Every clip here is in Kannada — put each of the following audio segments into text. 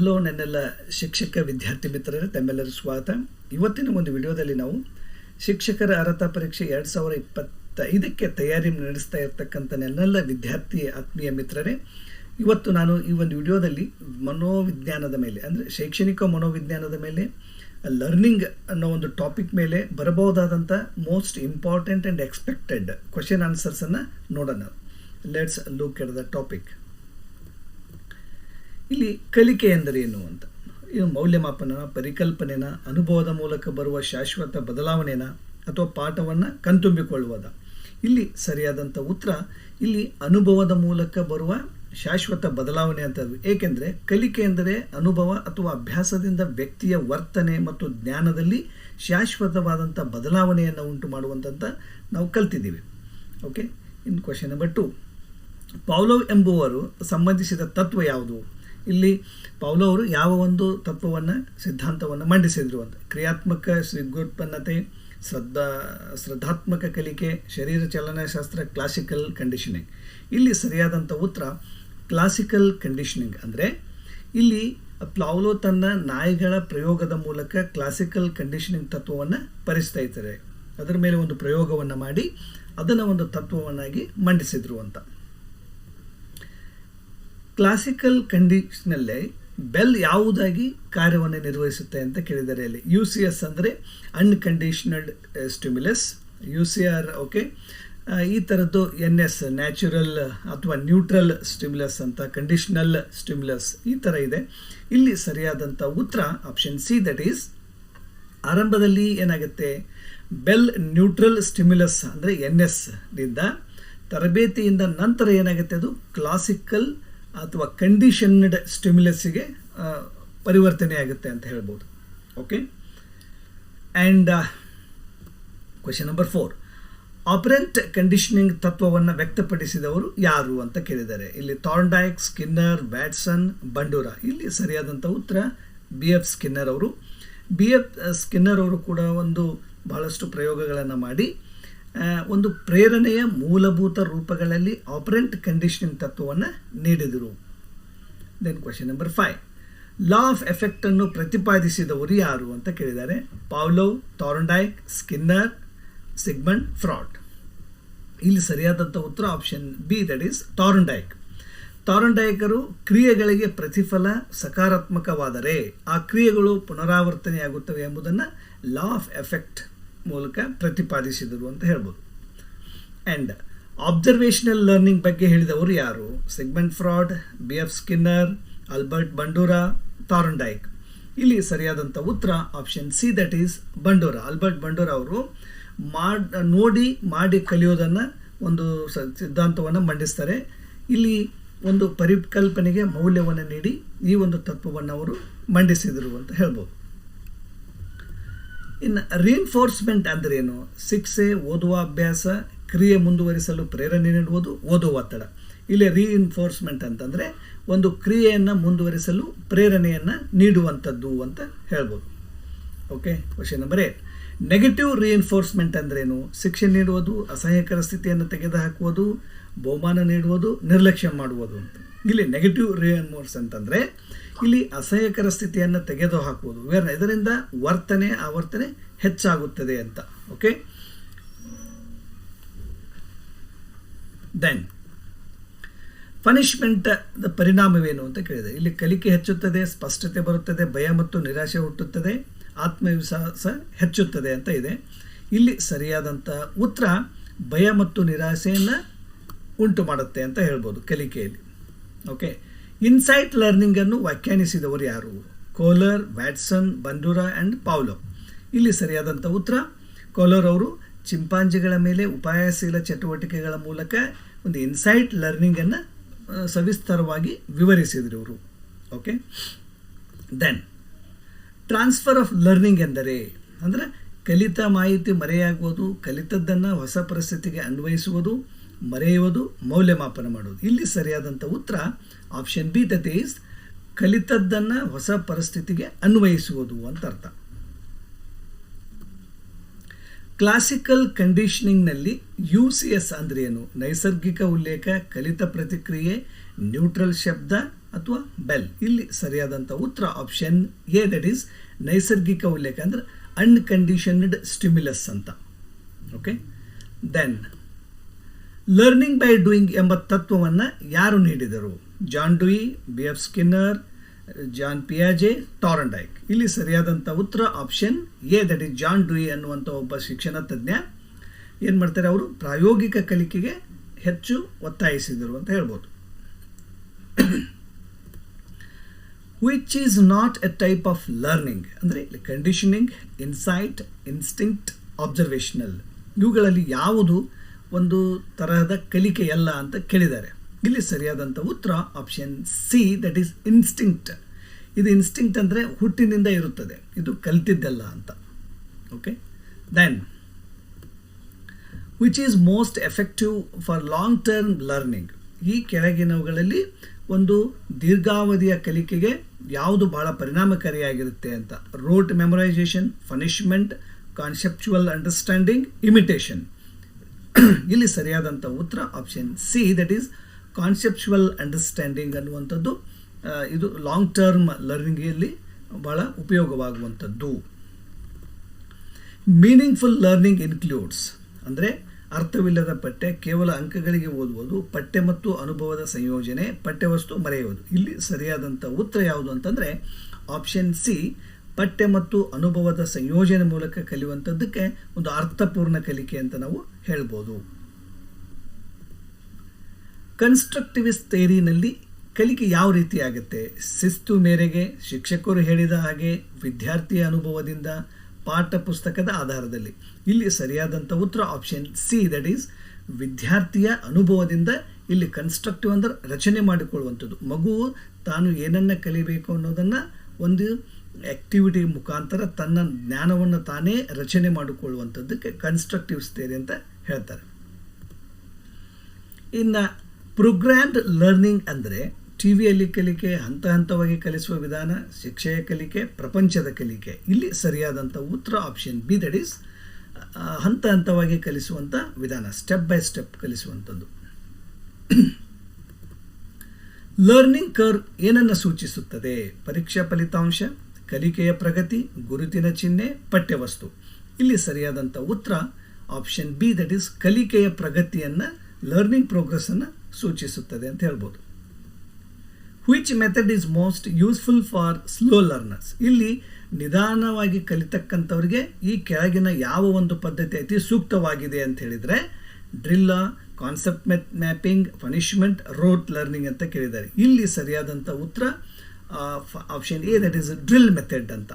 ಹಲೋ ನನ್ನೆಲ್ಲ ಶಿಕ್ಷಕ ವಿದ್ಯಾರ್ಥಿ ಮಿತ್ರರೇ ತಮ್ಮೆಲ್ಲರೂ ಸ್ವಾಗತ. ಇವತ್ತಿನ ಒಂದು ವಿಡಿಯೋದಲ್ಲಿ ನಾವು ಶಿಕ್ಷಕರ ಅರ್ಹತಾ ಪರೀಕ್ಷೆ ಎರಡು ಸಾವಿರ ಇಪ್ಪತ್ತೈದಕ್ಕೆ ತಯಾರಿ ನಡೆಸ್ತಾ ಇರ್ತಕ್ಕಂಥ ನನ್ನೆಲ್ಲ ವಿದ್ಯಾರ್ಥಿ ಆತ್ಮೀಯ ಮಿತ್ರರೇ, ಇವತ್ತು ನಾನು ಈ ಒಂದು ವಿಡಿಯೋದಲ್ಲಿ ಮನೋವಿಜ್ಞಾನದ ಮೇಲೆ, ಅಂದರೆ ಶೈಕ್ಷಣಿಕ ಮನೋವಿಜ್ಞಾನದ ಮೇಲೆ, ಲರ್ನಿಂಗ್ ಅನ್ನೋ ಒಂದು ಟಾಪಿಕ್ ಮೇಲೆ ಬರಬಹುದಾದಂಥ most important and expected question ಆನ್ಸರ್ಸನ್ನು ನೋಡೋಣ. Let's look at the topic ಇಲ್ಲಿ ಕಲಿಕೆ ಎಂದರೇನು ಅಂತ? ಇದು ಮೌಲ್ಯಮಾಪನ ಪರಿಕಲ್ಪನೆನ, ಅನುಭವದ ಮೂಲಕ ಬರುವ ಶಾಶ್ವತ ಬದಲಾವಣೆನ ಅಥವಾ ಪಾಠವನ್ನು ಕಣ್ತುಂಬಿಕೊಳ್ಳುವುದ. ಇಲ್ಲಿ ಸರಿಯಾದಂಥ ಉತ್ತರ, ಇಲ್ಲಿ ಅನುಭವದ ಮೂಲಕ ಬರುವ ಶಾಶ್ವತ ಬದಲಾವಣೆ ಅಂತ ಏಕೆಂದರೆ ಕಲಿಕೆ ಎಂದರೆ ಅನುಭವ ಅಥವಾ ಅಭ್ಯಾಸದಿಂದ ವ್ಯಕ್ತಿಯ ವರ್ತನೆ ಮತ್ತು ಜ್ಞಾನದಲ್ಲಿ ಶಾಶ್ವತವಾದಂಥ ಬದಲಾವಣೆಯನ್ನು ಉಂಟು ಮಾಡುವಂಥಂತ ನಾವು ಕಲ್ತಿದ್ದೀವಿ. Okay in question number two Pavlov ಎಂಬುವರು ಸಂಬಂಧಿಸಿದ ತತ್ವ ಯಾವುದು? ಇಲ್ಲಿ ಪೌಲೋ ಅವರು ಯಾವ ಒಂದು ತತ್ವವನ್ನು, ಸಿದ್ಧಾಂತವನ್ನು ಮಂಡಿಸಿದರು ಅಂತ. ಕ್ರಿಯಾತ್ಮಕ ಶ್ರೀಗೋತ್ಪನ್ನತೆ ಶ್ರದ್ಧಾ, ಶ್ರದ್ಧಾತ್ಮಕ ಕಲಿಕೆ, ಶರೀರ ಚಲನಶಾಸ್ತ್ರ ಕ್ಲಾಸಿಕಲ್ ಕಂಡೀಷನಿಂಗ್ ಇಲ್ಲಿ ಸರಿಯಾದಂಥ ಉತ್ತರ ಕ್ಲಾಸಿಕಲ್ ಕಂಡೀಷನಿಂಗ್ ಅಂದರೆ ಇಲ್ಲಿ ಪ್ಲಾವ್ಲೋ ತನ್ನ ನಾಯಿಗಳ ಪ್ರಯೋಗದ ಮೂಲಕ ಕ್ಲಾಸಿಕಲ್ ಕಂಡೀಷನಿಂಗ್ ತತ್ವವನ್ನು ಪರಿಸ್ತಾ ಇದ್ದಾರೆ. ಅದರ ಮೇಲೆ ಒಂದು ಪ್ರಯೋಗವನ್ನು ಮಾಡಿ ಅದನ್ನು ಒಂದು ತತ್ವವನ್ನಾಗಿ ಮಂಡಿಸಿದ್ರು ಅಂತ. ಕ್ಲಾಸಿಕಲ್ ಕಂಡೀಷನಲ್ಲಿ ಬೆಲ್ ಯಾವುದಾಗಿ ಕಾರ್ಯವನ್ನು ನಿರ್ವಹಿಸುತ್ತೆ ಅಂತ ಕೇಳಿದ್ದಾರೆ ಅಲ್ಲಿ. ಯು ಸಿ ಎಸ್ ಅಂದರೆ unconditioned stimulus U C R okay ಈ ಥರದ್ದು ಎನ್ ಎಸ್ ನ್ಯಾಚುರಲ್ ಅಥವಾ ನ್ಯೂಟ್ರಲ್ ಸ್ಟಿಮ್ಯುಲಸ್ ಅಂತ ಕಂಡೀಷನಲ್ ಸ್ಟಿಮ್ಯುಲಸ್ ಈ ಥರ ಇದೆ. ಇಲ್ಲಿ ಸರಿಯಾದಂಥ ಉತ್ತರ ಆಪ್ಷನ್ ಸಿ ದಟ್ ಈಸ್ ಆರಂಭದಲ್ಲಿ ಏನಾಗುತ್ತೆ? ಬೆಲ್ ನ್ಯೂಟ್ರಲ್ ಸ್ಟಿಮ್ಯುಲಸ್ ಅಂದರೆ ಎನ್ ಎಸ್ ದಿಂದ ತರಬೇತಿಯಿಂದ ನಂತರ ಏನಾಗುತ್ತೆ ಅದು? ಕ್ಲಾಸಿಕಲ್ ಅಥವಾ ಕಂಡೀಷನ್ಡ್ ಪರಿವರ್ತನೆ ಆಗುತ್ತೆ ಅಂತ ಹೇಳ್ಬೋದು. Okay and question number four operant conditioning ತತ್ವವನ್ನು ವ್ಯಕ್ತಪಡಿಸಿದವರು ಯಾರು ಅಂತ ಕೇಳಿದ್ದಾರೆ. ಇಲ್ಲಿ ಥಾರ್ನ್ಡೈಕ್ ಸ್ಕಿನ್ನರ್ ಬ್ಯಾಟ್ಸನ್ ಬಂಡೂರ ಇಲ್ಲಿ ಸರಿಯಾದಂಥ ಉತ್ತರ ಬಿ ಎಫ್ ಸ್ಕಿನ್ನರ್ ಅವರು. ಬಿ ಎಫ್ ಸ್ಕಿನ್ನರ್ ಅವರು ಕೂಡ ಒಂದು ಬಹಳಷ್ಟು ಪ್ರಯೋಗಗಳನ್ನು ಮಾಡಿ ಒಂದು ಪ್ರೇರಣೆಯ ಮೂಲಭೂತ ರೂಪಗಳಲ್ಲಿ ಆಪರೆಂಟ್ ಕಂಡೀಷನಿಂಗ್ ತತ್ವವನ್ನು ನೀಡಿದರು. Then question number five law of ಎಫೆಕ್ಟನ್ನು ಪ್ರತಿಪಾದಿಸಿದವರು ಯಾರು ಅಂತ ಕೇಳಿದ್ದಾರೆ. Pavlov Thorndike Skinner Sigmund Freud ಇಲ್ಲಿ ಸರಿಯಾದಂಥ ಉತ್ತರ option B that is Thorndike ಥಾರ್ಂಡೈಕರು ಕ್ರಿಯೆಗಳಿಗೆ ಪ್ರತಿಫಲ ಸಕಾರಾತ್ಮಕವಾದರೆ ಆ ಕ್ರಿಯೆಗಳು ಪುನರಾವರ್ತನೆಯಾಗುತ್ತವೆ ಎಂಬುದನ್ನು ಲಾ ಆಫ್ ಎಫೆಕ್ಟ್ ಮೂಲಕ ಪ್ರತಿಪಾದಿಸಿದರು ಅಂತ ಹೇಳ್ಬೋದು. ಆ್ಯಂಡ್ ಆಬ್ಸರ್ವೇಷನಲ್ ಲರ್ನಿಂಗ್ ಬಗ್ಗೆ ಹೇಳಿದವರು ಯಾರು? Sigmund Freud B F Skinner Albert Bandura Thorndike ಇಲ್ಲಿ ಸರಿಯಾದಂಥ ಉತ್ತರ option C that is Bandura Albert Bandura ಅವರು ಮಾಡ್, ನೋಡಿ, ಮಾಡಿ ಕಲಿಯೋದನ್ನು ಒಂದು ಸ, ಸಿದ್ಧಾಂತವನ್ನು ಮಂಡಿಸ್ತಾರೆ. ಇಲ್ಲಿ ಒಂದು ಪರಿಕಲ್ಪನೆಗೆ ಮೌಲ್ಯವನ್ನು ನೀಡಿ ಈ ಒಂದು ತತ್ವವನ್ನು ಅವರು ಮಂಡಿಸಿದರು ಅಂತ ಹೇಳ್ಬೋದು. ಇನ್ನು ರಿಇನ್ಫೋರ್ಸ್ಮೆಂಟ್ ಅಂದ್ರೇನು? ಶಿಕ್ಷೆ, ಓದುವ ಅಭ್ಯಾಸ, ಕ್ರಿಯೆ ಮುಂದುವರಿಸಲು ಪ್ರೇರಣೆ ನೀಡುವುದು ಓದುವ ಒತ್ತಡ. ಇಲ್ಲಿ ರಿಇನ್ಫೋರ್ಸ್ಮೆಂಟ್ ಅಂತಂದರೆ ಒಂದು ಕ್ರಿಯೆಯನ್ನು ಮುಂದುವರಿಸಲು ಪ್ರೇರಣೆಯನ್ನು ನೀಡುವಂಥದ್ದು ಅಂತ ಹೇಳ್ಬೋದು. Okay question number eight negative reinforcement ಅಂದ್ರೇನು? ಶಿಕ್ಷೆ ನೀಡುವುದು, ಅಸಹ್ಯಕರ ಸ್ಥಿತಿಯನ್ನು ತೆಗೆದುಹಾಕುವುದು, ಬಹುಮಾನ ನೀಡುವುದು, ನಿರ್ಲಕ್ಷ್ಯ ಮಾಡುವುದು ಅಂತ. ಇಲ್ಲಿ ನೆಗೆಟಿವ್ ರಿಇನ್ಫೋರ್ಸ್ ಅಂತಂದರೆ ಇಲ್ಲಿ ಅಸಹ್ಯಕರ ಸ್ಥಿತಿಯನ್ನು ತೆಗೆದುಹಾಕುವುದು. ಇದರಿಂದ ವರ್ತನೆ, ಆವರ್ತನೆ ಹೆಚ್ಚಾಗುತ್ತದೆ ಅಂತ. ಓಕೆ ದೆನ್ ಪನಿಷ್ಮೆಂಟ್ ಪರಿಣಾಮವೇನು ಅಂತ ಕೇಳಿದೆ. ಇಲ್ಲಿ ಕಲಿಕೆ ಹೆಚ್ಚುತ್ತದೆ, ಸ್ಪಷ್ಟತೆ ಬರುತ್ತದೆ, ಭಯ ಮತ್ತು ನಿರಾಶೆ ಹುಟ್ಟುತ್ತದೆ, ಆತ್ಮವಿಶ್ವಾಸ ಹೆಚ್ಚುತ್ತದೆ ಅಂತ ಇದೆ. ಇಲ್ಲಿ ಸರಿಯಾದಂಥ ಉತ್ತರ ಭಯ ಮತ್ತು ನಿರಾಶೆಯನ್ನು ಉಂಟು ಮಾಡುತ್ತೆ ಅಂತ ಹೇಳ್ಬೋದು ಕಲಿಕೆಯಲ್ಲಿ. ಓಕೆ ಇನ್ಸೈಟ್ ಲರ್ನಿಂಗನ್ನು ವ್ಯಾಖ್ಯಾನಿಸಿದವರು ಯಾರು? ಕೋಲರ್ ವ್ಯಾಟ್ಸನ್ ಬಂಡೂರಾ ಆ್ಯಂಡ್ ಪಾವ್ಲೋ ಇಲ್ಲಿ ಸರಿಯಾದಂಥ ಉತ್ತರ ಕೋಲರ್ ಅವರು ಚಿಂಪಾಂಜಿಗಳ ಮೇಲೆ ಉಪಾಯಶೀಲ ಚಟುವಟಿಕೆಗಳ ಮೂಲಕ ಒಂದು ಇನ್ಸೈಟ್ ಲರ್ನಿಂಗನ್ನು ಸವಿಸ್ತಾರವಾಗಿ ವಿವರಿಸಿದರು ಇವರು okay then transfer of learning ಎಂದರೆ, ಅಂದರೆ ಕಲಿತ ಮಾಹಿತಿ ಮರೆಯಾಗುವುದು, ಕಲಿತದ್ದನ್ನು ಹೊಸ ಪರಿಸ್ಥಿತಿಗೆ ಅನ್ವಯಿಸುವುದು ಮರೆಯುವುದು, ಮೌಲ್ಯಮಾಪನ ಮಾಡುವುದು. ಇಲ್ಲಿ ಸರಿಯಾದಂಥ ಉತ್ತರ ಆಪ್ಷನ್ ಬಿ ದಟ್ ಈಸ್ ಕಲಿತದ್ದನ್ನು ಹೊಸ ಪರಿಸ್ಥಿತಿಗೆ ಅನ್ವಯಿಸುವುದು ಅಂತ ಅರ್ಥ. ಕ್ಲಾಸಿಕಲ್ ಕಂಡೀಷನಿಂಗ್ನಲ್ಲಿ ಯು ಸಿ ಎಸ್ ಅಂದರೆ ಏನು? ನೈಸರ್ಗಿಕ ಉಲ್ಲೇಖ, ಕಲಿತ ಪ್ರತಿಕ್ರಿಯೆ ನ್ಯೂಟ್ರಲ್ ಶಬ್ದ ಅಥವಾ ಬೆಲ್ ಇಲ್ಲಿ ಸರಿಯಾದಂಥ ಉತ್ತರ ಆಪ್ಷನ್ ಎ ದಟ್ ಈಸ್ ನೈಸರ್ಗಿಕ ಉಲ್ಲೇಖ ಅಂದರೆ ಅನ್ಕಂಡೀಷನ್ಡ್ ಸ್ಟಿಮ್ಯುಲಸ್ ಅಂತ. Okay then learning by doing ಎಂಬ ತತ್ವವನ್ನು ಯಾರು ನೀಡಿದರು? John Dewey B F Skinner Jean ಪಿಯಾಜೆ Thorndike ಇಲ್ಲಿ ಸರಿಯಾದಂಥ ಉತ್ತರ option A that is John Dewey ಅನ್ನುವಂಥ ಒಬ್ಬ ಶಿಕ್ಷಣ ತಜ್ಞ. ಏನು ಮಾಡ್ತಾರೆ ಅವರು? ಪ್ರಾಯೋಗಿಕ ಕಲಿಕೆಗೆ ಹೆಚ್ಚು ಒತ್ತಾಯಿಸಿದರು ಅಂತ ಹೇಳ್ಬೋದು. Which is not a type of learning ಅಂದರೆ ಕಂಡೀಷನಿಂಗ್ ಇನ್ಸೈಟ್ ಇನ್ಸ್ಟಿಂಕ್ಟ್ ಅಬ್ಸರ್ವೇಷನಲ್ ಇವುಗಳಲ್ಲಿ ಯಾವುದು ಒಂದು ತರಹದ ಕಲಿಕೆಯಲ್ಲ ಅಂತ ಕೇಳಿದ್ದಾರೆ. ಇಲ್ಲಿ ಸರಿಯಾದಂಥ ಉತ್ತರ option C that is instinct ಇದು ಇನ್ಸ್ಟಿಂಕ್ಟ್ ಅಂದರೆ ಹುಟ್ಟಿನಿಂದ ಇರುತ್ತದೆ. ಇದು ಕಲ್ತಿದ್ದಲ್ಲ ಅಂತ. Okay then which is most effective for long term learning ಈ ಕೆಳಗಿನವುಗಳಲ್ಲಿ ಒಂದು ದೀರ್ಘಾವಧಿಯ ಕಲಿಕೆಗೆ ಯಾವುದು ಬಹಳ ಪರಿಣಾಮಕಾರಿಯಾಗಿರುತ್ತೆ ಅಂತ. Rote memorization punishment conceptual understanding imitation ಇಲ್ಲಿ ಸರಿಯಾದಂಥ ಉತ್ತರ option C that is conceptual understanding ಅನ್ನುವಂಥದ್ದು ಇದು ಲಾಂಗ್ ಟರ್ಮ್ ಲರ್ನಿಂಗಲ್ಲಿ ಭಾಳ ಉಪಯೋಗವಾಗುವಂಥದ್ದು. ಮೀನಿಂಗ್ಫುಲ್ ಲರ್ನಿಂಗ್ ಇನ್ಕ್ಲೂಡ್ಸ್ ಅಂದರೆ ಅರ್ಥವಿಲ್ಲದ ಪಠ್ಯ ಕೇವಲ ಅಂಕಗಳಿಗೆ ಓದುವುದು, ಪಠ್ಯ ಮತ್ತು ಅನುಭವದ ಸಂಯೋಜನೆ, ಪಠ್ಯವಸ್ತು ಮರೆಯುವುದು. ಇಲ್ಲಿ ಸರಿಯಾದಂಥ ಉತ್ತರ ಯಾವುದು ಅಂತಂದರೆ ಆಪ್ಷನ್ ಸಿ ಪಠ್ಯ ಮತ್ತು ಅನುಭವದ ಸಂಯೋಜನೆ ಮೂಲಕ ಕಲಿಯುವಂಥದ್ದಕ್ಕೆ ಒಂದು ಅರ್ಥಪೂರ್ಣ ಕಲಿಕೆ ಅಂತ ನಾವು ಹೇಳ್ಬೋದು. ಕನ್ಸ್ಟ್ರಕ್ಟಿವಿಸ್ಟ್ ಥೇರಿನಲ್ಲಿ ಕಲಿಕೆ ಯಾವ ರೀತಿ ಆಗುತ್ತೆ? ಶಿಸ್ತು ಮೇರೆಗೆ ಶಿಕ್ಷಕರು ಹೇಳಿದ ಹಾಗೆ ವಿದ್ಯಾರ್ಥಿಯ ಅನುಭವದಿಂದ ಪಾಠ ಪುಸ್ತಕದ ಆಧಾರದಲ್ಲಿ. ಇಲ್ಲಿ ಸರಿಯಾದಂಥ ಉತ್ತರ ಆಪ್ಷನ್ ಸಿ ದಟ್ ಈಸ್ ವಿದ್ಯಾರ್ಥಿಯ ಅನುಭವದಿಂದ ಇಲ್ಲಿ ಕನ್ಸ್ಟ್ರಕ್ಟಿವ್ ಅಂದ್ರೆ ರಚನೆ ಮಾಡಿಕೊಳ್ಳುವಂಥದ್ದು. ಮಗು ತಾನು ಏನನ್ನು ಕಲಿಬೇಕು ಅನ್ನೋದನ್ನು ಒಂದು ಆ್ಯಕ್ಟಿವಿಟಿ ಮುಖಾಂತರ ತನ್ನ ಜ್ಞಾನವನ್ನು ತಾನೇ ರಚನೆ ಮಾಡಿಕೊಳ್ಳುವಂಥದ್ದಕ್ಕೆ ಕನ್ಸ್ಟ್ರಕ್ಟಿವ್ಸ್ ಥಿಯರಿ ಅಂತ ಹೇಳ್ತಾರೆ. ಇನ್ನು ಪ್ರೋಗ್ರಾಮ್ಡ್ ಲರ್ನಿಂಗ್ ಅಂದರೆ ಟಿ ವಿಯಲ್ಲಿ ಕಲಿಕೆ, ಹಂತ ಹಂತವಾಗಿ ಕಲಿಸುವ ವಿಧಾನ, ಶಿಕ್ಷೆಯ ಕಲಿಕೆ, ಪ್ರಪಂಚದ ಕಲಿಕೆ. ಇಲ್ಲಿ ಸರಿಯಾದಂಥ ಉತ್ತರ ಆಪ್ಷನ್ ಬಿ ದಟ್ ಈಸ್ ಹಂತ ಹಂತವಾಗಿ ಕಲಿಸುವಂಥ ವಿಧಾನ ಸ್ಟೆಪ್ ಬೈ ಸ್ಟೆಪ್ ಕಲಿಸುವಂಥದ್ದು. ಲರ್ನಿಂಗ್ ಕರ್ವ್ ಏನನ್ನು ಸೂಚಿಸುತ್ತದೆ? ಪರೀಕ್ಷಾ ಫಲಿತಾಂಶ ಕಲಿಕೆಯ ಪ್ರಗತಿ, ಗುರುತಿನ ಚಿಹ್ನೆ, ಪಠ್ಯವಸ್ತು. ಇಲ್ಲಿ ಸರಿಯಾದಂಥ ಉತ್ತರ ಆಪ್ಷನ್ ಬಿ ದಟ್ ಈಸ್ ಕಲಿಕೆಯ ಪ್ರಗತಿಯನ್ನು ಲರ್ನಿಂಗ್ ಪ್ರೋಗ್ರೆಸ್ಸನ್ನು ಸೂಚಿಸುತ್ತದೆ ಅಂತ ಹೇಳ್ಬೋದು. Which method is most useful for slow learners ಇಲ್ಲಿ ನಿಧಾನವಾಗಿ ಕಲಿತಕ್ಕಂಥವ್ರಿಗೆ ಈ ಕೆಳಗಿನ ಯಾವ ಒಂದು ಪದ್ಧತಿ ಅತಿ ಸೂಕ್ತವಾಗಿದೆ ಅಂತ ಹೇಳಿದರೆ drill concept mapping punishment rote learning ಅಂತ ಕೇಳಿದ್ದಾರೆ. ಇಲ್ಲಿ ಸರಿಯಾದಂಥ ಉತ್ತರ option A that is drill method ಅಂತ.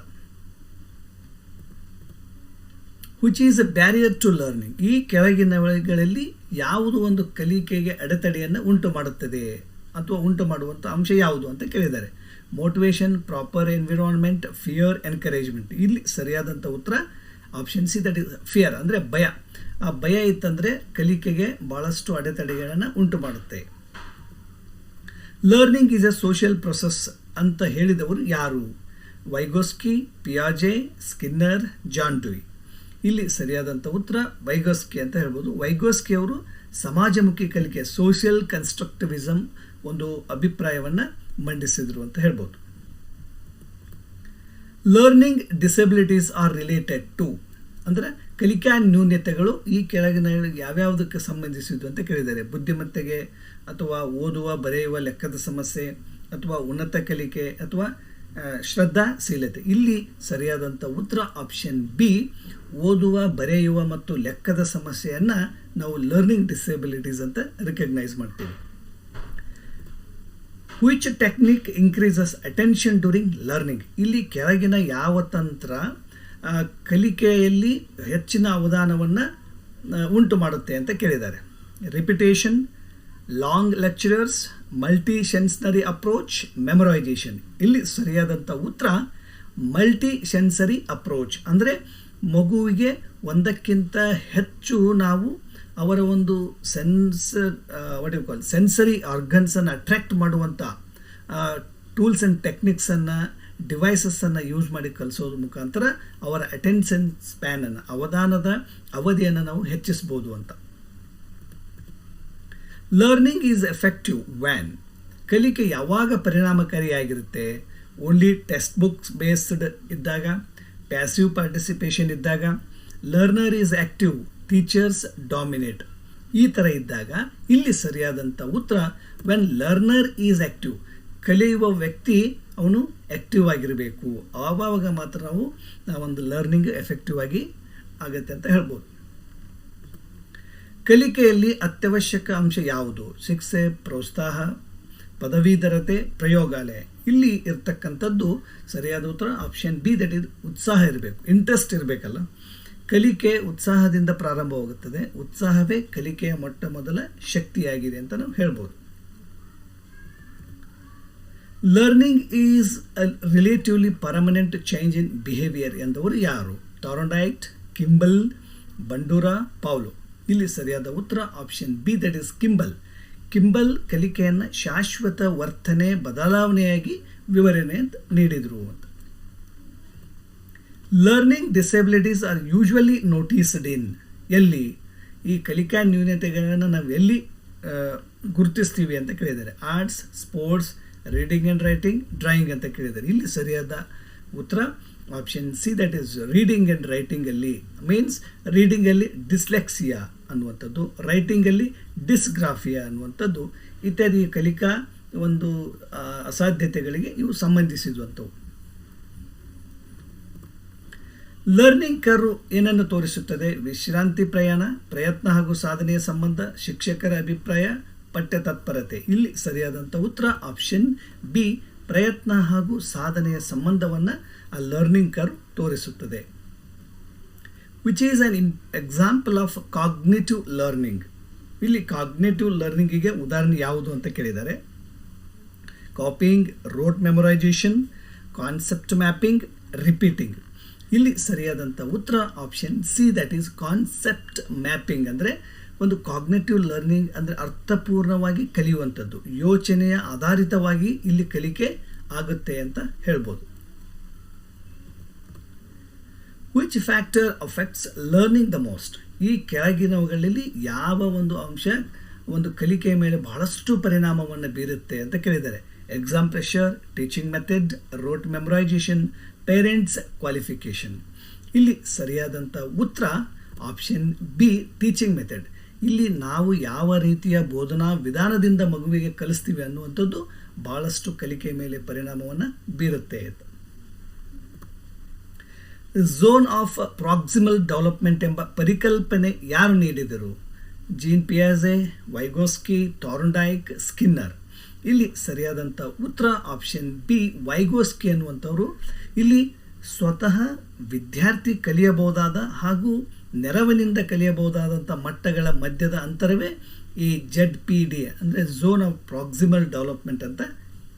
Which is a barrier to learning ಈ ಕೆಳಗಿನಗಳಲ್ಲಿ ಯಾವುದು ಒಂದು ಕಲಿಕೆಗೆ ಅಡೆತಡೆಯನ್ನು ಉಂಟು ಮಾಡುತ್ತದೆ ಅಥವಾ ಉಂಟು ಮಾಡುವಂಥ ಅಂಶ ಯಾವುದು ಅಂತ ಕೇಳಿದ್ದಾರೆ. Motivation proper environment fear encouragement ಇಲ್ಲಿ ಸರಿಯಾದಂಥ ಉತ್ತರ option C that is fear ಅಂದರೆ ಭಯ. ಆ ಭಯ ಇತ್ತಂದರೆ ಕಲಿಕೆಗೆ ಭಾಳಷ್ಟು ಅಡೆತಡೆಗಳನ್ನು ಉಂಟು ಮಾಡುತ್ತೆ. Learning is a social process ಅಂತ ಹೇಳಿದವರು ಯಾರು? ವೈಗೋಸ್ಕಿ, ಪಿಯಾಜೆ, ಸ್ಕಿನ್ನರ್, ಜಾನ್ ಡುಯ್ ಇಲ್ಲಿ ಸರಿಯಾದಂಥ ಉತ್ತರ ವೈಗೋಸ್ಕಿ ಅಂತ ಹೇಳ್ಬೋದು. ವೈಗೋಸ್ಕಿ ಅವರು ಸಮಾಜಮುಖಿ ಕಲಿಕೆ ಸೋಷಿಯಲ್ ಕನ್ಸ್ಟ್ರಕ್ಟಿವಿಸಮ್ ಒಂದು ಅಭಿಪ್ರಾಯವನ್ನು ಮಂಡಿಸಿದರು ಅಂತ ಹೇಳ್ಬೋದು. Learning disabilities are related to ಅಂದರೆ ಕಲಿಕಾ ನ್ಯೂನ್ಯತೆಗಳು ಈ ಕೆಳಗಿನ ಯಾವ್ಯಾವುದಕ್ಕೆ ಸಂಬಂಧಿಸಿದ್ದು ಅಂತ ಕೇಳಿದ್ದಾರೆ. ಬುದ್ಧಿಮತ್ತೆಗೆ ಅಥವಾ ಓದುವ, ಬರೆಯುವ ಲೆಕ್ಕದ ಸಮಸ್ಯೆ ಅಥವಾ ಉನ್ನತ ಕಲಿಕೆ ಅಥವಾ ಶ್ರದ್ಧಾಶೀಲತೆ. ಇಲ್ಲಿ ಸರಿಯಾದಂಥ ಉತ್ತರ ಆಪ್ಷನ್ ಬಿ ಓದುವ, ಬರೆಯುವ ಮತ್ತು ಲೆಕ್ಕದ ಸಮಸ್ಯೆಯನ್ನು ನಾವು ಲರ್ನಿಂಗ್ ಡಿಸೇಬಿಲಿಟೀಸ್ ಅಂತ ರಿಕಗ್ನೈಸ್ ಮಾಡ್ತೀವಿ. Which technique increases attention during learning ಇಲ್ಲಿ ಕೆಳಗಿನ ಯಾವ ತಂತ್ರ ಕಲಿಕೆಯಲ್ಲಿ ಹೆಚ್ಚಿನ ಅವಧಾನವನ್ನು ಉಂಟು ಮಾಡುತ್ತೆ ಅಂತ ಕೇಳಿದ್ದಾರೆ. Repetition long lecturers multi sensory approach memorization ಇಲ್ಲಿ ಸರಿಯಾದಂಥ ಉತ್ತರ ಮಲ್ಟಿ ಸೆನ್ಸರಿ ಅಪ್ರೋಚ್ ಅಂದರೆ ಮಗುವಿಗೆ ಒಂದಕ್ಕಿಂತ ಹೆಚ್ಚು ನಾವು ಅವರ ಒಂದು sense what you call sensory ಆರ್ಗನ್ಸನ್ನು attract ಮಾಡುವಂಥ ಟೂಲ್ಸ್ ಆ್ಯಂಡ್ ಟೆಕ್ನಿಕ್ಸನ್ನು ಡಿವೈಸಸ್ಸನ್ನು ಯೂಸ್ ಮಾಡಿ ಕಲಿಸೋದ್ರ ಮುಖಾಂತರ ಅವರ ಅಟೆನ್ಷನ್ ಸ್ಪ್ಯಾನನ್ನು ಅವಧಾನದ ಅವಧಿಯನ್ನು ನಾವು ಹೆಚ್ಚಿಸ್ಬೋದು ಅಂತ. ಲರ್ನಿಂಗ್ ಈಸ್ ಎಫೆಕ್ಟಿವ್ ವ್ಯಾನ್ ಕಲಿಕೆ ಯಾವಾಗ ಪರಿಣಾಮಕಾರಿಯಾಗಿರುತ್ತೆ? ಓನ್ಲಿ ಟೆಕ್ಸ್ಟ್ ಬುಕ್ಸ್ ಬೇಸ್ಡ್ ಇದ್ದಾಗ ಪ್ಯಾಸಿವ್ ಪಾರ್ಟಿಸಿಪೇಷನ್ ಇದ್ದಾಗ learner is active teachers dominate ಈ ಥರ ಇದ್ದಾಗ ಇಲ್ಲಿ ಸರಿಯಾದಂಥ ಉತ್ತರ ವೆನ್ ಲರ್ನರ್ ಈಸ್ ಆ್ಯಕ್ಟಿವ್ ಕಲಿಯುವ ವ್ಯಕ್ತಿ ಅವನು ಆ್ಯಕ್ಟಿವ್ ಆಗಿರಬೇಕು. ಆವಾಗ ಮಾತ್ರ ನಾವು ನಾವೊಂದು ಲರ್ನಿಂಗ್ ಎಫೆಕ್ಟಿವ್ ಆಗಿ ಆಗುತ್ತೆ ಅಂತ ಹೇಳ್ಬೋದು. ಕಲಿಕೆಯಲ್ಲಿ ಅತ್ಯವಶ್ಯಕ ಅಂಶ ಯಾವುದು? ಶಿಕ್ಷೆ, ಪ್ರೋತ್ಸಾಹ, ಪದವೀಧರತೆ, ಪ್ರಯೋಗಾಲಯ. ಇಲ್ಲಿ ಇರ್ತಕ್ಕಂಥದ್ದು ಸರಿಯಾದ ಉತ್ತರ ಆಪ್ಷನ್ ಬಿ ದಟ್ ಇಸ್ ಉತ್ಸಾಹ ಇರಬೇಕು. ಇಂಟ್ರೆಸ್ಟ್ ಇರಬೇಕಲ್ಲ. ಕಲಿಕೆ ಉತ್ಸಾಹದಿಂದ ಪ್ರಾರಂಭವಾಗುತ್ತದೆ. ಉತ್ಸಾಹವೇ ಕಲಿಕೆಯ ಮೊಟ್ಟ ಮೊದಲ ಶಕ್ತಿಯಾಗಿದೆ ಅಂತ ನಾವು ಹೇಳ್ಬೋದು. Learning is a relatively permanent change in behaviour ಎಂದವರು ಯಾರು? ಟಾರೊಂಡೈಟ್ ಕಿಂಬಲ್ ಬಂಡೂರಾ ಪೌಲು ಇಲ್ಲಿ ಸರಿಯಾದ ಉತ್ತರ option B that is Kimble Kimble ಕಲಿಕೆಯನ್ನು ಶಾಶ್ವತ ವರ್ತನೆ, ಬದಲಾವಣೆಯಾಗಿ ವಿವರಣೆ ನೀಡಿದರು ಅಂತ. Learning disabilities are usually noticed in ಎಲ್ಲಿ? ಈ ಕಲಿಕಾ ನ್ಯೂನತೆಗಳನ್ನು ನಾವು ಎಲ್ಲಿ ಗುರುತಿಸ್ತೀವಿ ಅಂತ ಕೇಳಿದ್ದಾರೆ. Arts sports reading and writing drawing ಅಂತ ಕೇಳಿದ್ದಾರೆ. ಇಲ್ಲಿ ಸರಿಯಾದ ಉತ್ತರ option C that is reading and ರೈಟಿಂಗಲ್ಲಿ means ರೀಡಿಂಗಲ್ಲಿ ಡಿಸ್ಲೆಕ್ಸಿಯಾ ಅನ್ನುವಂಥದ್ದು ರೈಟಿಂಗಲ್ಲಿ ಡಿಸ್ಗ್ರಾಫಿಯಾ ಅನ್ನುವಂಥದ್ದು ಇತ್ಯಾದಿ ಕಲಿಕಾ ಒಂದು ಅಸಾಧ್ಯತೆಗಳಿಗೆ ಇವು ಸಂಬಂಧಿಸಿದಂಥವು. ಲರ್ನಿಂಗ್ ಕರು ಏನನ್ನು ತೋರಿಸುತ್ತದೆ? ವಿಶ್ರಾಂತಿ ಪ್ರಯಾಣ, ಪ್ರಯತ್ನ ಹಾಗೂ ಸಾಧನೆಯ ಸಂಬಂಧ, ಶಿಕ್ಷಕರ ಅಭಿಪ್ರಾಯ, ಪಠ್ಯ ತತ್ಪರತೆ. ಇಲ್ಲಿ ಸರಿಯಾದಂಥ ಉತ್ತರ ಆಪ್ಷನ್ ಬಿ ಪ್ರಯತ್ನ ಹಾಗೂ ಸಾಧನೆಯ ಸಂಬಂಧವನ್ನು ಆ ಲರ್ನಿಂಗ್ ಕರ್ವ್ ತೋರಿಸುತ್ತದೆ which is an in example of cognitive learning ಇಲ್ಲಿ ಕಾಗ್ನೇಟಿವ್ ಲರ್ನಿಂಗಿಗೆ ಉದಾಹರಣೆ ಯಾವುದು ಅಂತ ಕೇಳಿದ್ದಾರೆ copying rote memorization concept mapping repeating ಇಲ್ಲಿ ಸರಿಯಾದಂಥ ಉತ್ತರ option C that is concept mapping ಅಂದರೆ ಒಂದು ಕಾಗ್ನೇಟಿವ್ ಲರ್ನಿಂಗ್ ಅಂದರೆ ಅರ್ಥಪೂರ್ಣವಾಗಿ ಕಲಿಯುವಂಥದ್ದು, ಯೋಚನೆಯ ಆಧಾರಿತವಾಗಿ ಇಲ್ಲಿ ಕಲಿಕೆ ಆಗುತ್ತೆ ಅಂತ ಹೇಳ್ಬೋದು. Which factor affects learning the most ಈ ಕೆಳಗಿನವುಗಳಲ್ಲಿ ಯಾವ ಒಂದು ಅಂಶ ಒಂದು ಕಲಿಕೆಯ ಮೇಲೆ ಬಹಳಷ್ಟು ಪರಿಣಾಮವನ್ನು ಬೀರುತ್ತೆ ಅಂತ ಕೇಳಿದ್ದಾರೆ. Exam pressure teaching method rote memorization parents qualification ಇಲ್ಲಿ ಸರಿಯಾದಂಥ ಉತ್ತರ ಆಪ್ಷನ್ ಬಿ ಟೀಚಿಂಗ್ ಮೆಥಡ್ ಇಲ್ಲಿ ನಾವು ಯಾವ ರೀತಿಯ ಬೋಧನಾ ವಿಧಾನದಿಂದ ಮಗುವಿಗೆ ಕಲಿಸ್ತೀವಿ ಅನ್ನುವಂಥದ್ದು ಭಾಳಷ್ಟು ಕಲಿಕೆ ಮೇಲೆ ಪರಿಣಾಮವನ್ನು ಬೀರುತ್ತೆ ಝೋನ್ ಆಫ್ ಪ್ರಾಕ್ಸಿಮಲ್ ಡೆವಲಪ್ಮೆಂಟ್ ಎಂಬ ಪರಿಕಲ್ಪನೆ ಯಾರು ನೀಡಿದರು? ಜೀನ್ ಪಿಯಾಜೆ ವೈಗೋಸ್ಕಿ ಟಾರ್ಂಡೈಕ್ ಸ್ಕಿನ್ನರ್ ಇಲ್ಲಿ ಸರಿಯಾದಂಥ ಉತ್ತರ ಆಪ್ಷನ್ ಬಿ ವೈಗೋಸ್ಕಿ ಅನ್ನುವಂಥವರು ಇಲ್ಲಿ ಸ್ವತಃ ವಿದ್ಯಾರ್ಥಿ ಕಲಿಯಬಹುದಾದ ಹಾಗೂ ನೆರವಿನಿಂದ ಕಲಿಯಬಹುದಾದಂಥ ಮಟ್ಟಗಳ ಮಧ್ಯದ ಅಂತರವೇ ಈ ಜೆಡ್ ಪಿ ಡಿ ಅಂದರೆ ಝೋನ್ ಆಫ್ ಪ್ರಾಕ್ಸಿಮಲ್ ಡೆವಲಪ್ಮೆಂಟ್ ಅಂತ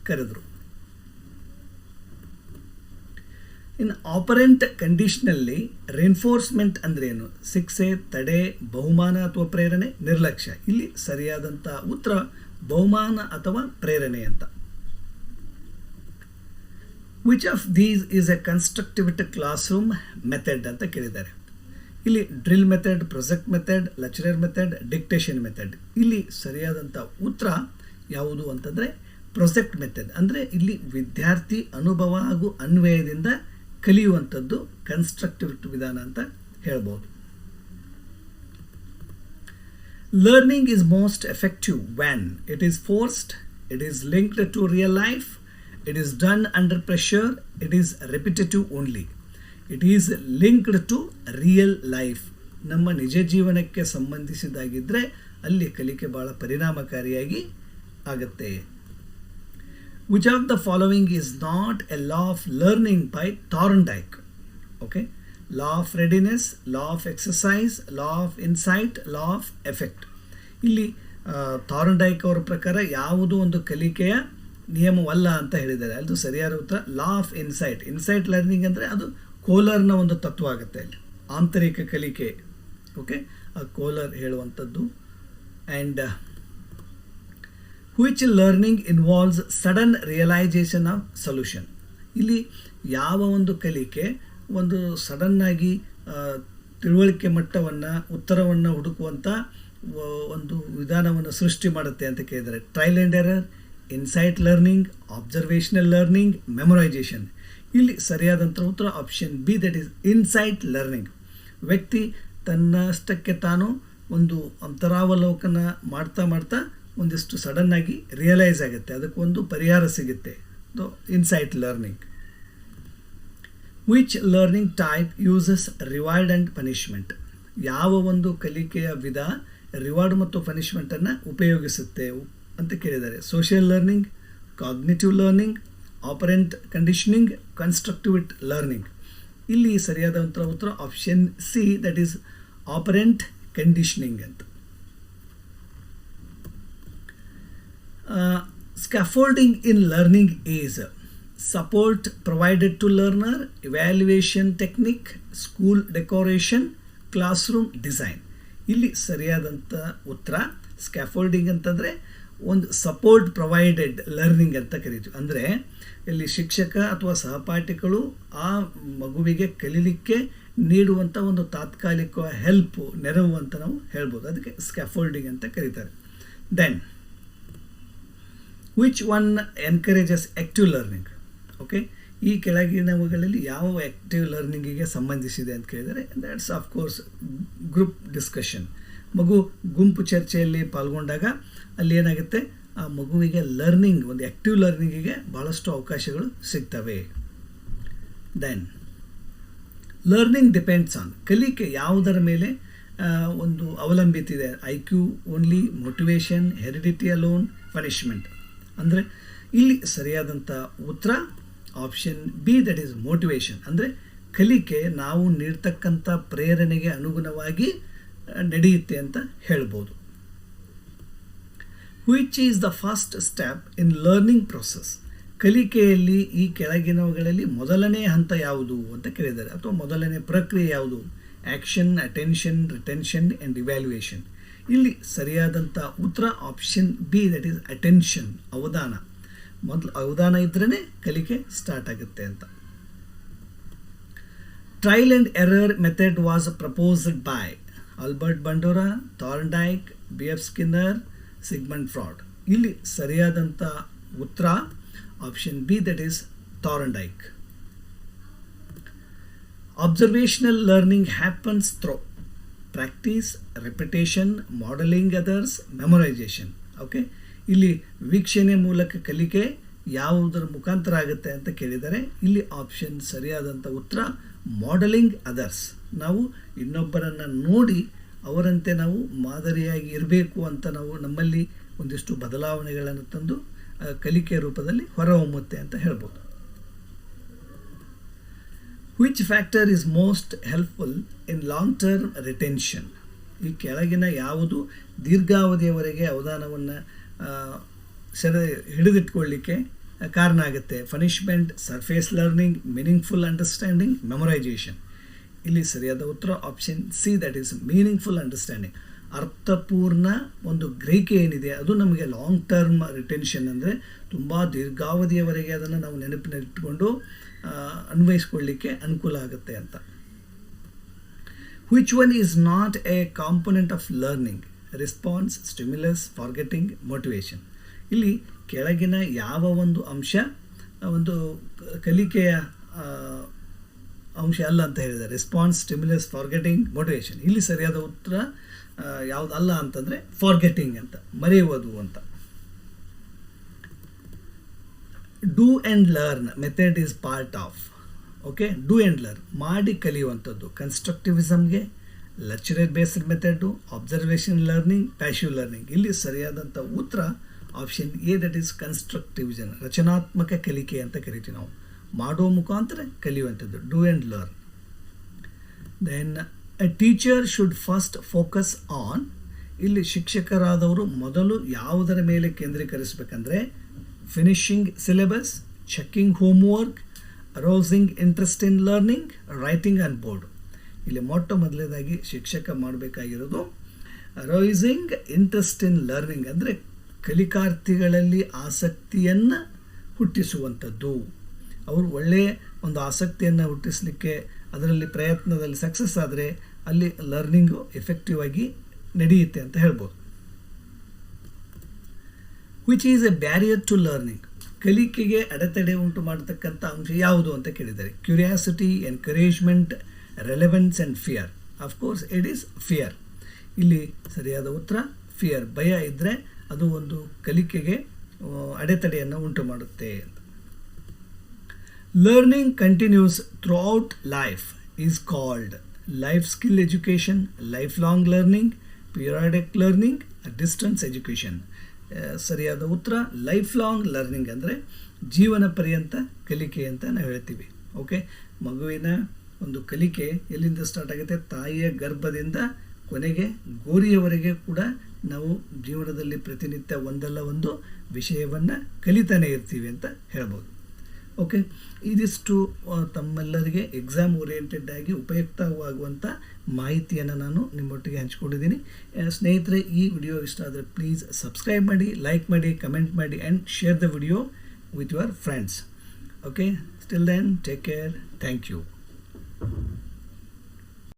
ಕರೆದರು. ಇನ್ನು ಆಪರೆಂಟ್ ಕಂಡೀಷನಲ್ಲಿ ಅಂದ್ರೆ ಏನು? ಶಿಕ್ಷೆ, ತಡೆ, ಬಹುಮಾನ ಅಥವಾ ಪ್ರೇರಣೆ, ನಿರ್ಲಕ್ಷ್ಯ. ಇಲ್ಲಿ ಸರಿಯಾದಂಥ ಉತ್ತರ ಬಹುಮಾನ ಅಥವಾ ಪ್ರೇರಣೆ ಅಂತ. Which of these is a constructivist class room method ಅಂತ ಕೇಳಿದ್ದಾರೆ. ಇಲ್ಲಿ drill method project method lecturer method dictation method ಇಲ್ಲಿ ಸರಿಯಾದಂಥ ಉತ್ತರ ಯಾವುದು ಅಂತಂದರೆ ಪ್ರೊಜೆಕ್ಟ್ ಮೆಥಡ್ ಅಂದರೆ ಇಲ್ಲಿ ವಿದ್ಯಾರ್ಥಿ ಅನುಭವ ಹಾಗೂ ಅನ್ವಯದಿಂದ ಕಲಿಯುವಂಥದ್ದು ಕನ್ಸ್ಟ್ರಕ್ಟಿವ್ ವಿಧಾನ ಅಂತ ಹೇಳ್ಬೋದು. Learning is most effective when it is forced it is linked to real life it is done under pressure it is repetitive only it is linked to real life ನಮ್ಮ ನಿಜ ಜೀವನಕ್ಕೆ ಸಂಬಂಧಿಸಿದಾಗಿದ್ದರೆ ಅಲ್ಲಿ ಕಲಿಕೆ ಭಾಳ ಪರಿಣಾಮಕಾರಿಯಾಗಿ ಆಗುತ್ತೆ. Which of the following is not a law of learning by Thorndike? Okay law of readiness law of exercise, law of insight law of effect ಇಲ್ಲಿ ಥಾರ್ಂಡೈಕ್ ಅವರ ಪ್ರಕಾರ ಯಾವುದು ಒಂದು ಕಲಿಕೆಯ ನಿಯಮವಲ್ಲ ಅಂತ ಹೇಳಿದ್ದಾರೆ. ಅದು ಸರಿಯಾದ ಉತ್ತರ law of insight insight learning ಅಂದರೆ ಅದು ಕೋಲರ್ನ ಒಂದು ತತ್ವ ಆಗುತ್ತೆ ಅಲ್ಲಿ. ಆಂತರಿಕ ಕಲಿಕೆ. ಓಕೆ ಆ ಕೋಲರ್ ಹೇಳುವಂಥದ್ದು. And which learning involves sudden realization of solution ಇಲ್ಲಿ ಯಾವ ಒಂದು ಕಲಿಕೆ ಒಂದು ಸಡನ್ನಾಗಿ ತಿಳುವಳಿಕೆ ಮಟ್ಟವನ್ನು, ಉತ್ತರವನ್ನು ಹುಡುಕುವಂಥ ಒಂದು ವಿಧಾನವನ್ನು ಸೃಷ್ಟಿ ಮಾಡುತ್ತೆ ಅಂತ ಕೇಳಿದರೆ trial and error insight learning observational learning memorization ಇಲ್ಲಿ ಸರಿಯಾದಂಥ ಉತ್ತರ option B that is insight learning ವ್ಯಕ್ತಿ ತನ್ನಷ್ಟಕ್ಕೆ ತಾನು ಒಂದು ಅಂತರಾವಲೋಕನ ಮಾಡ್ತಾ ಮಾಡ್ತಾ ಒಂದಿಷ್ಟು ಸಡನ್ನಾಗಿ ರಿಯಲೈಸ್ ಆಗುತ್ತೆ. ಅದಕ್ಕೆ ಒಂದು ಪರಿಹಾರ ಸಿಗುತ್ತೆ. Insight learning which learning type uses reward and punishment ಯಾವ ಒಂದು ಕಲಿಕೆಯ ವಿಧ ರಿವಾರ್ಡ್ ಮತ್ತು ಪನಿಷ್ಮೆಂಟನ್ನು ಉಪಯೋಗಿಸುತ್ತೆ ಅಂತ ಕೇಳಿದ್ದಾರೆ. Social learning cognitive learning operant conditioning constructive learning ಇಲ್ಲಿ ಸರಿಯಾದ ಉತ್ತರ option C that is operant conditioning ಅಂತ. Scaffolding in learning is support provided to learner evaluation technique school decoration class room design ಇಲ್ಲಿ ಸರಿಯಾದಂಥ ಉತ್ತರ ಸ್ಕ್ಯಾಫೋಲ್ಡಿಂಗ್ ಅಂತಂದರೆ ಒಂದು ಸಪೋರ್ಟ್ ಪ್ರೊವೈಡೆಡ್ ಲರ್ನಿಂಗ್ ಅಂತ ಕರಿತೀವಿ. ಅಂದರೆ ಇಲ್ಲಿ ಶಿಕ್ಷಕ ಅಥವಾ ಸಹಪಾಠಿಗಳು ಆ ಮಗುವಿಗೆ ಕಲೀಲಿಕ್ಕೆ ನೀಡುವಂಥ ಒಂದು ತಾತ್ಕಾಲಿಕ ಹೆಲ್ಪು ನೆರವು ಅಂತ ನಾವು ಹೇಳ್ಬೋದು. ಅದಕ್ಕೆ ಸ್ಕ್ಯಾಫೋಲ್ಡಿಂಗ್ ಅಂತ ಕರೀತಾರೆ. Then which one encourages active learning okay ಈ ಕೆಳಗಿನವುಗಳಲ್ಲಿ ಯಾವ ಆ್ಯಕ್ಟಿವ್ ಲರ್ನಿಂಗಿಗೆ ಸಂಬಂಧಿಸಿದೆ ಅಂತ ಕೇಳಿದರೆ that's of course group discussion ಮಗು ಗುಂಪು ಚರ್ಚೆಯಲ್ಲಿ ಪಾಲ್ಗೊಂಡಾಗ ಅಲ್ಲಿ ಏನಾಗುತ್ತೆ? ಆ ಮಗುವಿಗೆ ಲರ್ನಿಂಗ್ ಒಂದು ಆ್ಯಕ್ಟಿವ್ ಲರ್ನಿಂಗಿಗೆ ಭಾಳಷ್ಟು ಅವಕಾಶಗಳು ಸಿಗ್ತವೆ. ದೆನ್ ಲರ್ನಿಂಗ್ ಡಿಪೆಂಡ್ಸ್ ಆನ್ ಕಲಿಕೆ ಯಾವುದರ ಮೇಲೆ ಒಂದು ಅವಲಂಬಿತಿದೆ I Q only motivation heredity alone punishment ಅಂದರೆ ಇಲ್ಲಿ ಸರಿಯಾದಂಥ ಉತ್ತರ option B that is motivation ಅಂದರೆ ಕಲಿಕೆ ನಾವು ನೀಡ್ತಕ್ಕಂಥ ಪ್ರೇರಣೆಗೆ ಅನುಗುಣವಾಗಿ ನಡೆಯುತ್ತೆ ಅಂತ ಹೇಳ್ಬೋದು. Which is the first step in learning process ಕಲಿಕೆಯಲ್ಲಿ ಈ ಕೆಳಗಿನವುಗಳಲ್ಲಿ ಮೊದಲನೇ ಹಂತ ಯಾವುದು ಅಂತ ಕೇಳಿದ್ದಾರೆ, ಅಥವಾ ಮೊದಲನೇ ಪ್ರಕ್ರಿಯೆ ಯಾವುದು? Action attention retention and evaluation ಇಲ್ಲಿ ಸರಿಯಾದಂಥ ಉತ್ತರ option B that is attention ಅವಧಾನ. ಮೊದಲು ಅವಧಾನ ಇದ್ರೇ ಕಲಿಕೆ ಸ್ಟಾರ್ಟ್ ಆಗುತ್ತೆ ಅಂತ. Trial and error method was proposed by Albert Bandura Thorndike B F Skinner Sigmund Freud ಇಲ್ಲಿ ಸರಿಯಾದಂಥ ಉತ್ತರ option B that is Thorndike observational learning happens through practice repetition modelling others memorization okay ಇಲ್ಲಿ ವೀಕ್ಷಣೆ ಮೂಲಕ ಕಲಿಕೆ ಯಾವುದರ ಮುಖಾಂತರ ಆಗುತ್ತೆ ಅಂತ ಕೇಳಿದರೆ, ಇಲ್ಲಿ ಆಪ್ಷನ್ ಸರಿಯಾದಂಥ ಉತ್ತರ ಮಾಡೆಲಿಂಗ್ ಅದರ್ಸ್ ನಾವು ಇನ್ನೊಬ್ಬರನ್ನು ನೋಡಿ ಅವರಂತೆ ನಾವು ಮಾದರಿಯಾಗಿ ಇರಬೇಕು ಅಂತ ನಾವು ನಮ್ಮಲ್ಲಿ ಒಂದಿಷ್ಟು ಬದಲಾವಣೆಗಳನ್ನು ತಂದು ಕಲಿಕೆ ರೂಪದಲ್ಲಿ ಹೊರಹೊಮ್ಮುತ್ತೆ ಅಂತ ಹೇಳ್ಬೋದು. Which factor is most helpful in long term retention ಈ ಕೆಳಗಿನ ಯಾವುದು ದೀರ್ಘಾವಧಿಯವರೆಗೆ ಅವಧಾನವನ್ನು ಸೆರೆ ಹಿಡಿದಿಟ್ಕೊಳ್ಳಿಕ್ಕೆ ಕಾರಣ ಆಗುತ್ತೆ. Punishment surface learning meaningful understanding memorization ಇಲ್ಲಿ ಸರಿಯಾದ ಉತ್ತರ option C that is meaningful understanding ಅರ್ಥಪೂರ್ಣ ಒಂದು ಗ್ರಹಿಕೆ ಏನಿದೆ, ಅದು ನಮಗೆ ಲಾಂಗ್ ಟರ್ಮ್ ರಿಟೆನ್ಷನ್ ಅಂದರೆ ತುಂಬ ದೀರ್ಘಾವಧಿಯವರೆಗೆ ಅದನ್ನು ನಾವು ನೆನಪಿನಲ್ಲಿಟ್ಟುಕೊಂಡು ಅನ್ವಯಿಸ್ಕೊಳ್ಳಿಕ್ಕೆ ಅನುಕೂಲ ಆಗುತ್ತೆ ಅಂತ. Which one is not a component of learning response stimulus forgetting motivation ಇಲ್ಲಿ ಕೆಳಗಿನ ಯಾವ ಒಂದು ಅಂಶ ಒಂದು ಕಲಿಕೆಯ ಅಂಶ ಅಲ್ಲ ಅಂತ ಹೇಳಿದ್ದಾರೆ. ರೆಸ್ಪಾನ್ಸ್ ಸ್ಟಿಮ್ಯುಲಸ್ ಫಾರ್ಗೆಟಿಂಗ್ ಮೋಟಿವೇಶನ್ ಇಲ್ಲಿ ಸರಿಯಾದ ಉತ್ತರ ಯಾವುದಲ್ಲ ಅಂತಂದರೆ ಫಾರ್ಗೆಟಿಂಗ್ ಅಂತ ಮರೆಯುವುದು ಅಂತ. Do and learn method is part of okay do and learn ಮಾಡಿ ಕಲಿಯುವಂಥದ್ದು. ಕನ್ಸ್ಟ್ರಕ್ಟಿವಿಸಮ್ಗೆ lecturer based method observation learning passive learning ಇಲ್ಲಿ ಸರಿಯಾದಂಥ ಉತ್ತರ option A that is constructivism ರಚನಾತ್ಮಕ ಕಲಿಕೆ ಅಂತ ಕರಿತೀವಿ ನಾವು. ಮಾಡೋ ಮುಖಾಂತರ ಕಲಿಯುವಂಥದ್ದು. Do and learn then a teacher should first focus on ಇಲ್ಲಿ ಶಿಕ್ಷಕರಾದವರು ಮೊದಲು ಯಾವುದರ ಮೇಲೆ ಕೇಂದ್ರೀಕರಿಸಬೇಕಂದ್ರೆ finishing syllabus checking homework rousing interest in learning writing on board ಇಲ್ಲಿ ಮೊಟ್ಟ ಮೊದಲನೇದಾಗಿ ಶಿಕ್ಷಕ ಮಾಡಬೇಕಾಗಿರೋದು ರೈಸಿಂಗ್ ಇಂಟ್ರೆಸ್ಟ್ ಇನ್ ಲರ್ನಿಂಗ್ ಅಂದರೆ ಕಲಿಕಾರ್ಥಿಗಳಲ್ಲಿ ಆಸಕ್ತಿಯನ್ನು ಹುಟ್ಟಿಸುವಂಥದ್ದು. ಅವರು ಒಳ್ಳೆಯ ಒಂದು ಆಸಕ್ತಿಯನ್ನು ಹುಟ್ಟಿಸಲಿಕ್ಕೆ ಅದರಲ್ಲಿ ಪ್ರಯತ್ನದಲ್ಲಿ ಸಕ್ಸಸ್ ಆದರೆ ಅಲ್ಲಿ ಲರ್ನಿಂಗು ಎಫೆಕ್ಟಿವ್ ಆಗಿ ನಡೆಯುತ್ತೆ ಅಂತ ಹೇಳ್ಬೋದು. Which is a barrier to learning ಕಲಿಕೆಗೆ ಅಡೆತಡೆ ಉಂಟು ಮಾಡತಕ್ಕಂಥ ಅಂಶ ಯಾವುದು ಅಂತ ಕೇಳಿದ್ದಾರೆ curiosity encouragement relevance and fear of course it is fear ಇಲ್ಲಿ ಸರಿಯಾದ ಉತ್ತರ ಫಿಯರ್ ಭಯ ಇದ್ದರೆ ಅದು ಒಂದು ಕಲಿಕೆಗೆ ಅಡೆತಡೆಯನ್ನು ಉಂಟು ಮಾಡುತ್ತೆ ಅಂತ. Learning continues throughout life is called life skill education, life long periodic learning, distance education ಸರಿಯಾದ ಉತ್ತರ ಲೈಫ್ ಲಾಂಗ್ ಲರ್ನಿಂಗ್ ಅಂದರೆ ಜೀವನ ಪರ್ಯಂತ ಕಲಿಕೆ ಅಂತ ನಾವು ಹೇಳ್ತೀವಿ. ಓಕೆ ಮಗುವಿನ ಒಂದು ಕಲಿಕೆ ಎಲ್ಲಿಂದ ಸ್ಟಾರ್ಟ್ ಆಗುತ್ತೆ? ತಾಯಿಯ ಗರ್ಭದಿಂದ ಕೊನೆಗೆ ಗೋರಿಯವರೆಗೆ ಕೂಡ ನಾವು ಜೀವನದಲ್ಲಿ ಪ್ರತಿನಿತ್ಯ ಒಂದಲ್ಲ ಒಂದು ವಿಷಯವನ್ನು ಕಲಿತಾನೆ ಇರ್ತೀವಿ ಅಂತ ಹೇಳ್ಬೋದು. ಓಕೆ ಇದಿಷ್ಟು ತಮ್ಮೆಲ್ಲರಿಗೆ ಎಕ್ಸಾಮ್ ಓರಿಯೆಂಟೆಡ್ ಆಗಿ ಉಪಯುಕ್ತವಾಗುವಂಥ ಮಾಹಿತಿಯನ್ನು ನಾನು ನಿಮ್ಮೊಟ್ಟಿಗೆ ಹಂಚ್ಕೊಂಡಿದ್ದೀನಿ. ಸ್ನೇಹಿತರೆ, ಈ ವಿಡಿಯೋ ಇಷ್ಟ ಆದರೆ ಪ್ಲೀಸ್ ಸಬ್ಸ್ಕ್ರೈಬ್ ಮಾಡಿ ಲೈಕ್ ಮಾಡಿ ಕಮೆಂಟ್ ಮಾಡಿ and share the video with your friends okay still then take care thank you